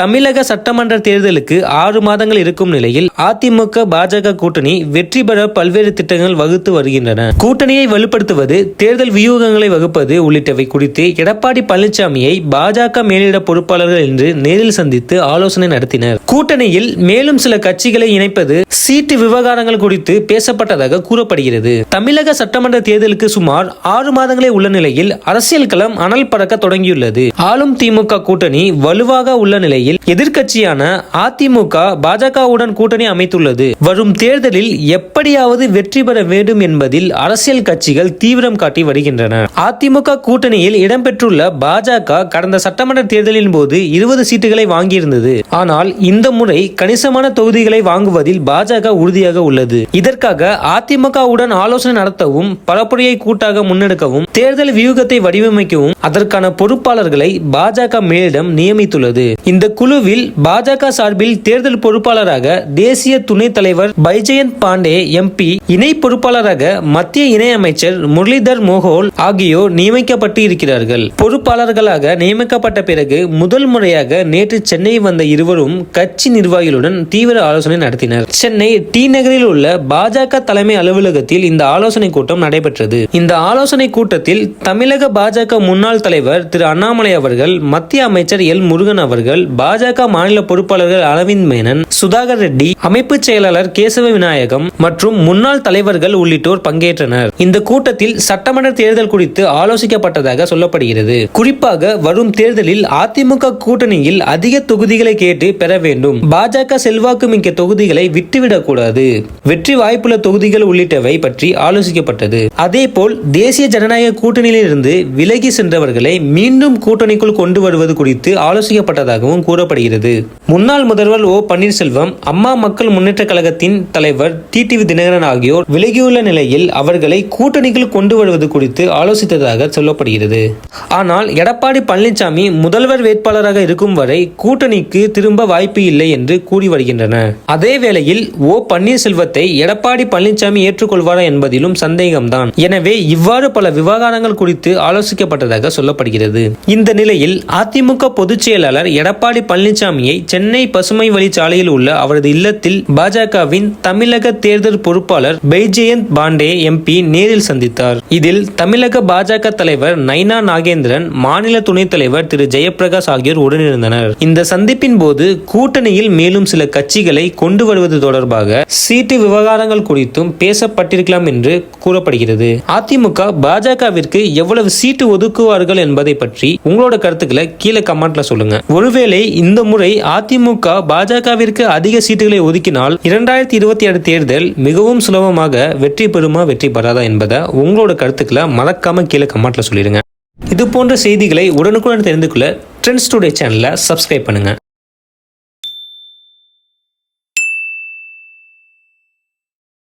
தமிழக சட்டமன்ற தேர்தலுக்கு ஆறு மாதங்கள் இருக்கும் நிலையில் அதிமுக பாஜக கூட்டணி வெற்றி பெற பல்வேறு திட்டங்கள் வகுத்து வருகின்றன. கூட்டணியை வலுப்படுத்துவது தேர்தல் வியூகங்களை வகுப்பது உள்ளிட்டவை குறித்து எடப்பாடி பழனிசாமியை பாஜக மேலிட பொறுப்பாளர்கள் என்று நேரில் சந்தித்து ஆலோசனை நடத்தினர். கூட்டணியில் மேலும் சில கட்சிகளை இணைப்பது சீட்டு விவகாரங்கள் குறித்து பேசப்பட்டதாக கூறப்படுகிறது. தமிழக சட்டமன்ற தேர்தலுக்கு சுமார் ஆறு மாதங்களே உள்ள நிலையில் அரசியல் களம் அனல் பறக்க தொடங்கியுள்ளது. ஆளும் திமுக கூட்டணி வலுவாக உள்ள நிலையில் எதிர்க்கட்சியான அதிமுக பாஜகவுடன் கூட்டணி அமைத்துள்ளது. வரும் தேர்தலில் எப்படியாவது வெற்றி பெற வேண்டும் என்பதில் அரசியல் கட்சிகள் தீவிரம் காட்டி வருகின்றன. அதிமுக கூட்டணியில் இடம்பெற்றுள்ள பாஜக கடந்த சட்டமன்ற தேர்தலின் போது இருபது சீட்டுகளை வாங்கியிருந்தது. ஆனால் இந்த முறை கணிசமான தொகுதிகளை வாங்குவதில் பாஜக உறுதியாக உள்ளது. இதற்காக அதிமுகவுடன் ஆலோசனை நடத்தவும் பரப்புரையை கூட்டாக முன்னெடுக்கவும் தேர்தல் வியூகத்தை வடிவமைக்கவும் அதற்கான பொறுப்பாளர்களை பாஜக மேலிடம் நியமித்துள்ளது. இந்த குழுவில் பாஜக சார்பில் தேர்தல் பொறுப்பாளராக தேசிய துணைத் தலைவர் பைஜெயந்த் பாண்டே எம்பி இணை பொறுப்பாளராக மத்திய இணையமைச்சர் முரளிதர் மோகோல் ஆகியோர் நியமிக்கப்பட்டு இருக்கிறார்கள் பொறுப்பாளர்களாக நியமிக்கப்பட்ட பிறகு முதல் முறையாக நேற்று சென்னை வந்த இருவரும் கட்சி நிர்வாகிகளுடன் தீவிர ஆலோசனை நடத்தினர். சென்னை டி நகரில் உள்ள பாஜக தலைமை அலுவலகத்தில் இந்த ஆலோசனை கூட்டம் நடைபெற்றது. இந்த ஆலோசனை கூட்டத்தில் தமிழக பாஜக முன்னாள் தலைவர் திரு அண்ணாமலை அவர்கள் மத்திய அமைச்சர் எல் முருகன் அவர்கள் பாஜக மாநில பொறுப்பாளர்கள் அரவிந்த் மேனன் சுதாகர் ரெட்டி அமைப்பு செயலாளர் கேசவ விநாயகம் மற்றும் முன்னாள் தலைவர்கள் உள்ளிட்டோர் பங்கேற்றனர். இந்த கூட்டத்தில் சட்டமன்ற தேர்தல் குறித்து ஆலோசிக்கப்பட்டதாக சொல்லப்படுகிறது. குறிப்பாக வரும் தேர்தலில் அதிமுக கூட்டணியில் அதிக தொகுதிகளை கேட்டு பெற வேண்டும். பாஜக செல்வாக்கு மிக்க தொகுதிகளை விட்டுவிடக் கூடாது வெற்றி வாய்ப்புள்ள தொகுதிகள் உள்ளிட்டவை பற்றி ஆலோசிக்கப்பட்டது. அதேபோல் தேசிய ஜனநாயக கூட்டணியிலிருந்து விலகி சென்றவர்களை மீண்டும் கூட்டணிக்குள் கொண்டு வருவது குறித்து ஆலோசிக்கப்பட்டதாகவும் கூறப்படுகிறது. முன்னாள் முதல்வர் ஓ. பன்னீர்செல்வம் அம்மா மக்கள் முன்னேற்ற கழகத்தின் தலைவர் டிடிவி தினகரன் ஆகியோர் விலகியுள்ள நிலையில் அவர்களை கூட்டணிக்குள் கொண்டு வருவது குறித்து ஆலோசித்ததாக சொல்லப்படுகிறது. ஆனால் எடப்பாடி பழனிசாமி முதல்வர் வேட்பாளராக இருக்கும் வரை கூட்டணிக்கு திரும்ப வாய்ப்பு இல்லை என்று கூறி வருகின்றன. அதே வேளையில் ஓ. பன்னீர்செல்வத்தை எடப்பாடி பழனிசாமி ஏற்றுக்கொள்வாரா என்பதிலும் சந்தேகம்தான். எனவே இவ்வாறு பல விவகாரங்கள் குறித்து ஆலோசிக்கப்பட்டதாக சொல்லப்படுகிறது. இந்த நிலையில் அதிமுக பொதுச் செயலாளர் எடப்பாடி பழனிசாமியை சென்னை பசுமை வழிச்சாலையில் உள்ள அவரது இல்லத்தில் பாஜகவின் தமிழக தேர்தல் பொறுப்பாளர் பைஜெயந்த் பாண்டே எம்பி நேரில் சந்தித்தார். இதில் தமிழக பாஜக தலைவர் நைனா நாகேந்திரன் மாநில துணைத் தலைவர் திரு ஜெயபிரகாஷ் ஆகியோர் உடனிருந்தனர். இந்த சந்திப்பின் போது கூட்டணியில் மேலும் சில கட்சிகளை கொண்டு வருவது தொடர்பாக சீட்டு விவகாரங்கள் குறித்தும் பேசப்பட்டிருக்கலாம் என்று கூறப்படுகிறது. அதிமுக பாஜகவிற்கு எவ்வளவு சீட்டு ஒதுக்குவார்கள் என்பதை பற்றி உங்களோட கருத்துக்களை கீழே கமெண்ட்ல சொல்லுங்க. ஒருவேளை இந்த முறை அதிமுக பாஜகவிற்கு அதிக சீட்டுகளை ஒதுக்கினால் இரண்டாயிரத்தி இருபத்தி ஏழு தேர்தல் மிகவும் சுலபமாக வெற்றி பெறுமா வெற்றி பெறாதா என்பதை உங்களோட கருத்துக்களை மறக்காம கீழே கமெண்ட்ல சொல்லிடுங்க. இது போன்ற செய்திகளை உடனுக்குடன் தெரிந்து கொள்ள ட்ரெண்ட்ஸ் டுடே சேனலை சப்ஸ்கிரைப் பண்ணுங்க.